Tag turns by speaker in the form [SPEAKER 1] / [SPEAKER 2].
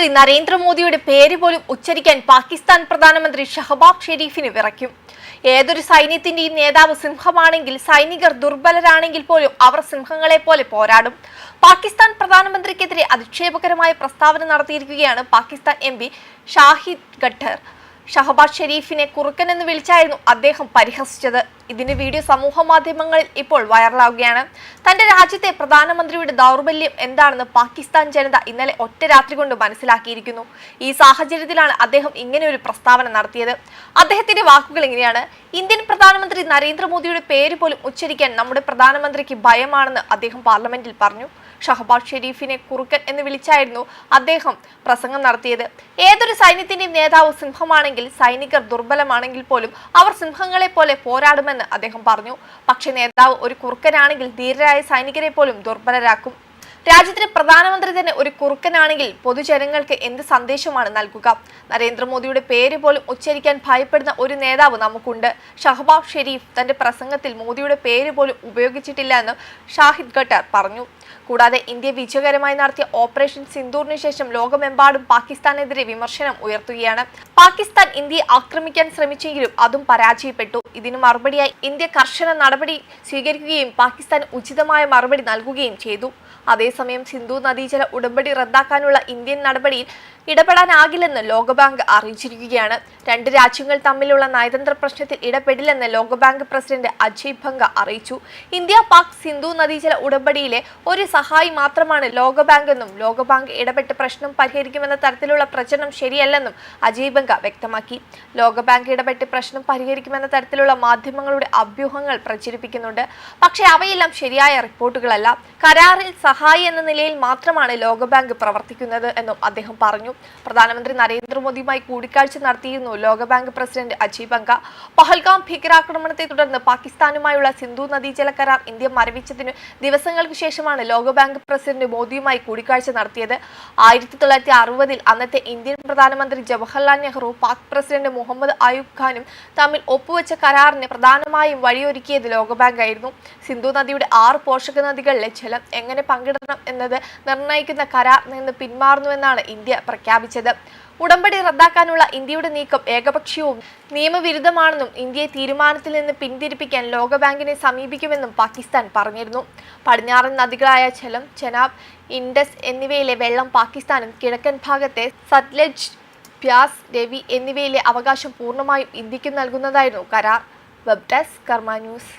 [SPEAKER 1] പ്രധാനമന്ത്രി നരേന്ദ്രമോദിയുടെ പേര് പോലും ഉച്ചരിക്കാൻ പാകിസ്ഥാൻ പ്രധാനമന്ത്രി ഷഹബാബ് ഷെരീഫിന് വിറയ്ക്കും. ഏതൊരു സൈന്യത്തിന്റെയും നേതാവ് സിംഹമാണെങ്കിൽ സൈനികർ ദുർബലരാണെങ്കിൽ പോലും അവർ സിംഹങ്ങളെ പോലെ പോരാടും. പാകിസ്ഥാൻ പ്രധാനമന്ത്രിക്കെതിരെ അധിക്ഷേപകരമായ പ്രസ്താവന നടത്തിയിരിക്കുകയാണ് പാകിസ്ഥാൻ എം ഷാഹിദ് ഖട്ടർ. ഷഹബാസ് ഷെരീഫിനെ കുറുക്കൻ എന്ന് വിളിച്ചായിരുന്നു അദ്ദേഹം പരിഹസിച്ചത്. ഇതിന്റെ വീഡിയോ സമൂഹ മാധ്യമങ്ങളിൽ ഇപ്പോൾ വൈറലാവുകയാണ്. തന്റെ രാജ്യത്തെ പ്രധാനമന്ത്രിയുടെ ദൗർബല്യം എന്താണെന്ന് പാകിസ്ഥാൻ ജനത ഇന്നലെ ഒറ്റ രാത്രി കൊണ്ട് മനസ്സിലാക്കിയിരിക്കുന്നു. ഈ സാഹചര്യത്തിലാണ് അദ്ദേഹം ഇങ്ങനെ ഒരു പ്രസ്താവന നടത്തിയത്. അദ്ദേഹത്തിന്റെ വാക്കുകൾ ഇങ്ങനെയാണ്. ഇന്ത്യൻ പ്രധാനമന്ത്രി നരേന്ദ്രമോദിയുടെ പേര് പോലും ഉച്ചരിക്കാൻ നമ്മുടെ പ്രധാനമന്ത്രിക്ക് ഭയമാണെന്ന് അദ്ദേഹം പാർലമെന്റിൽ പറഞ്ഞു. ഷഹബാസ് ഷെരീഫിനെ കുറുക്കൻ എന്ന് വിളിച്ചായിരുന്നു അദ്ദേഹം പ്രസംഗം നടത്തിയത്. ഏതൊരു സൈന്യത്തിന്റെയും നേതാവ് സിംഹമാണെങ്കിൽ സൈനികർ ദുർബലമാണെങ്കിൽ പോലും അവർ സിംഹങ്ങളെ പോലെ പോരാടുമെന്ന് അദ്ദേഹം പറഞ്ഞു. പക്ഷേ നേതാവ് ഒരു കുറുക്കനാണെങ്കിൽ ധീരരായ സൈനികരെ പോലും ദുർബലരാക്കും. രാജ്യത്തിന് പ്രധാനമന്ത്രി തന്നെ ഒരു കുറുക്കനാണെങ്കിൽ പൊതുജനങ്ങൾക്ക് എന്ത് സന്ദേശമാണ് നൽകുക? നരേന്ദ്രമോദിയുടെ പേര് പോലും ഉച്ചരിക്കാൻ ഭയപ്പെടുന്ന ഒരു നേതാവ് നമുക്കുണ്ട്. ഷഹബാബ് ഷെരീഫ് തന്റെ പ്രസംഗത്തിൽ മോദിയുടെ പേര് പോലും ഉപയോഗിച്ചിട്ടില്ല എന്ന് ഷാഹിദ് ഖട്ടർ പറഞ്ഞു. കൂടാതെ ഇന്ത്യ വിജയകരമായി നടത്തിയ ഓപ്പറേഷൻ സിന്ദൂറിന് ശേഷം ലോകമെമ്പാടും പാകിസ്ഥാനെതിരെ വിമർശനം ഉയർത്തുകയാണ്. പാകിസ്ഥാൻ ഇന്ത്യയെ ആക്രമിക്കാൻ ശ്രമിച്ചെങ്കിലും അതും പരാജയപ്പെട്ടു. ഇതിന് മറുപടിയായി ഇന്ത്യ കർശന നടപടി സ്വീകരിക്കുകയും പാകിസ്ഥാൻ ഉചിതമായ മറുപടി നൽകുകയും ചെയ്തു. അതേസമയം സിന്ധു നദീജല ഉടമ്പടി റദ്ദാക്കാനുള്ള ഇന്ത്യൻ നടപടിയിൽ ഇടപെടാനാകില്ലെന്ന് ലോകബാങ്ക് അറിയിച്ചിരിക്കുകയാണ്. രണ്ട് രാജ്യങ്ങൾ തമ്മിലുള്ള നയതന്ത്ര പ്രശ്നത്തിൽ ഇടപെടില്ലെന്ന് ലോകബാങ്ക് പ്രസിഡന്റ് അജയ് ഭംഗ അറിയിച്ചു. ഇന്ത്യ പാക് സിന്ധു നദീജല ഉടമ്പടിയിലെ ഒരു സഹായി മാത്രമാണ് ലോകബാങ്കെന്നും ലോകബാങ്ക് ഇടപെട്ട് പ്രശ്നം പരിഹരിക്കുമെന്ന തരത്തിലുള്ള പ്രചരണം ശരിയല്ലെന്നും അജയ് ഭംഗ വ്യക്തമാക്കി. ലോകബാങ്ക് ഇടപെട്ട് പ്രശ്നം പരിഹരിക്കുമെന്ന തരത്തിലുള്ള മാധ്യമങ്ങളുടെ അഭ്യൂഹങ്ങൾ പ്രചരിപ്പിക്കുന്നുണ്ട്. പക്ഷേ അവയെല്ലാം ശരിയായ റിപ്പോർട്ടുകളല്ല. കരാറിൽ സഹായി എന്ന നിലയിൽ മാത്രമാണ് ലോകബാങ്ക് പ്രവർത്തിക്കുന്നത് എന്നും അദ്ദേഹം പറഞ്ഞു. പ്രധാനമന്ത്രി നരേന്ദ്രമോദിയുമായി കൂടിക്കാഴ്ച നടത്തിയിരുന്നു ലോകബാങ്ക് പ്രസിഡന്റ് അജീബ് അങ്ക പഹൽഗാം ഭീകരാക്രമണത്തെ തുടർന്ന് പാകിസ്ഥാനുമായുള്ള സിന്ധു നദീജല കരാർ ഇന്ത്യ മരവിച്ചതിനു ദിവസങ്ങൾക്ക് ശേഷമാണ് ലോകബാങ്ക് പ്രസിഡന്റ് മോദിയുമായി കൂടിക്കാഴ്ച നടത്തിയത്. ആയിരത്തി തൊള്ളായിരത്തി അറുപതിൽ അന്നത്തെ ഇന്ത്യൻ പ്രധാനമന്ത്രി ജവഹർലാൽ നെഹ്റു പാക് പ്രസിഡന്റ് മുഹമ്മദ് അയൂബ് ഖാനും തമ്മിൽ ഒപ്പുവെച്ച കരാറിന് പ്രധാനമായും വഴിയൊരുക്കിയത് ലോകബാങ്ക് ആയിരുന്നു സിന്ധു നദിയുടെ ആറ് പോഷക നദികളിലെ ജലം എങ്ങനെ പങ്കിടണം എന്നത് നിർണയിക്കുന്ന കരാർ നിന്ന് പിന്മാറുന്നുവെന്നാണ് ഇന്ത്യ പ്രഖ്യാപിച്ചത്. ഉടമ്പടി റദ്ദാക്കാനുള്ള ഇന്ത്യയുടെ നീക്കം ഏകപക്ഷീയവും നിയമവിരുദ്ധമാണെന്നും ഇന്ത്യയെ തീരുമാനത്തിൽ നിന്ന് പിന്തിരിപ്പിക്കാൻ ലോകബാങ്കിനെ സമീപിക്കുമെന്നും പാകിസ്ഥാൻ പറഞ്ഞിരുന്നു. പടിഞ്ഞാറൻ നദികളായ ഝലം ചെനാബ് ഇൻഡസ് എന്നിവയിലെ വെള്ളം പാകിസ്ഥാനും കിഴക്കൻ ഭാഗത്തെ സത്ലജ് പ്യാസ് രവി എന്നിവയിലെ അവകാശം പൂർണമായും ഇന്ത്യയ്ക്ക് നൽകുന്നതായിരുന്നു കരാർ. Web desk news.